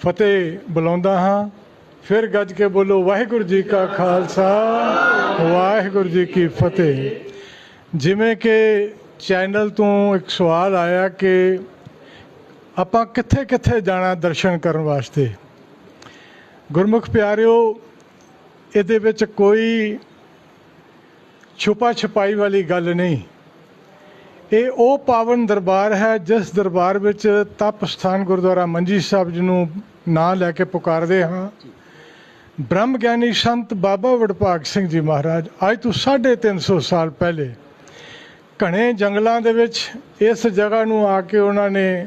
ਫਤਿਹ ਬੁਲਾਉਂਦਾ ਹਾਂ। ਫਿਰ ਗੱਜ ਕੇ ਬੋਲੋ, ਵਾਹਿਗੁਰੂ ਜੀ ਕਾ ਖਾਲਸਾ, ਵਾਹਿਗੁਰੂ ਜੀ ਕੀ ਫਤਿਹ। ਜਿਵੇਂ ਕਿ ਚੈਨਲ ਤੋਂ ਇੱਕ ਸਵਾਲ ਆਇਆ ਕਿ ਆਪਾਂ ਕਿੱਥੇ ਕਿੱਥੇ ਜਾਣਾ ਦਰਸ਼ਨ ਕਰਨ ਵਾਸਤੇ? ਗੁਰਮੁਖ ਪਿਆਰਿਓ, ਇਹਦੇ ਵਿੱਚ ਕੋਈ ਛੁਪਾ ਛਪਾਈ ਵਾਲੀ ਗੱਲ ਨਹੀਂ। ਇਹ ਉਹ ਪਾਵਨ ਦਰਬਾਰ ਹੈ, ਜਿਸ ਦਰਬਾਰ ਵਿੱਚ ਤਪ ਸਥਾਨ ਗੁਰਦੁਆਰਾ ਮੰਜੀ ਸਾਹਿਬ ਜੀ ਨੂੰ ਨਾਂ ਲੈ ਕੇ ਪੁਕਾਰਦੇ ਹਾਂ। ਬ੍ਰਹਮ ਗਿਆਨੀ ਸੰਤ ਬਾਬਾ ਵਡਭਾਗ ਸਿੰਘ ਜੀ ਮਹਾਰਾਜ, ਅੱਜ ਤੋਂ 350 ਸਾਲ ਪਹਿਲੇ ਘਣੇ ਜੰਗਲਾਂ ਦੇ ਵਿੱਚ ਇਸ ਜਗ੍ਹਾ ਨੂੰ ਆ ਕੇ ਉਹਨਾਂ ਨੇ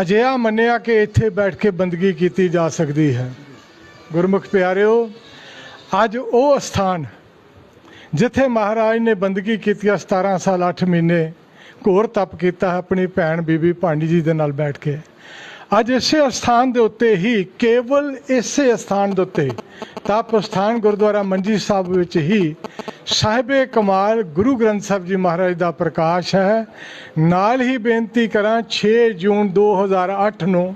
ਅਜਿਹਾ ਮੰਨਿਆ ਕਿ ਇੱਥੇ ਬੈਠ ਕੇ ਬੰਦਗੀ ਕੀਤੀ ਜਾ ਸਕਦੀ ਹੈ। ਗੁਰਮੁਖ ਪਿਆਰਿਓ, ਅੱਜ ਉਹ ਸਥਾਨ ਜਿੱਥੇ ਮਹਾਰਾਜ ਨੇ ਬੰਦਗੀ ਕੀਤੀ ਆ 17 ਸਾਲ 8 ਮਹੀਨੇ ਘੋਰ ਤਪ ਕੀਤਾ, ਆਪਣੀ ਭੈਣ ਬੀਬੀ ਭਾਂਡੀ ਜੀ ਦੇ ਨਾਲ ਬੈਠ ਕੇ। ਅੱਜ ਇਸੇ ਸਥਾਨ ਦੇ ਉੱਤੇ ਹੀ, ਕੇਵਲ ਇਸੇ ਸਥਾਨ ਦੇ ਉੱਤੇ ਤਪ ਸਥਾਨ ਗੁਰਦੁਆਰਾ ਮੰਜੀ ਸਾਹਿਬ ਵਿੱਚ ਹੀ ਸਾਹਿਬੇ ਕਮਾਲ ਗੁਰੂ ਗ੍ਰੰਥ ਸਾਹਿਬ ਜੀ ਮਹਾਰਾਜ ਦਾ ਪ੍ਰਕਾਸ਼ ਹੈ। ਨਾਲ ਹੀ ਬੇਨਤੀ ਕਰਾਂ 6 ਜੂਨ 2008 ਨੂੰ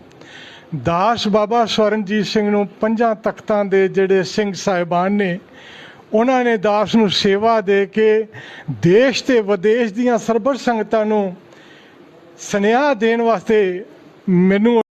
ਦਾਸ ਬਾਬਾ ਸਵਰਨਜੀਤ ਸਿੰਘ ਨੂੰ ਪੰਜਾਂ ਤਖਤਾਂ ਦੇ ਜਿਹੜੇ ਸਿੰਘ ਸਾਹਿਬਾਨ ਨੇ ਉਹਨਾਂ ਨੇ ਦਾਸ ਨੂੰ ਸੇਵਾ ਦੇ ਕੇ ਦੇਸ਼ ਤੇ ਵਿਦੇਸ਼ ਦੀਆਂ ਸਰਬਤ ਸੰਗਤਾਂ ਨੂੰ ਸੁਨੇਹਾ ਦੇਣ ਵਾਸਤੇ ਮੈਨੂੰ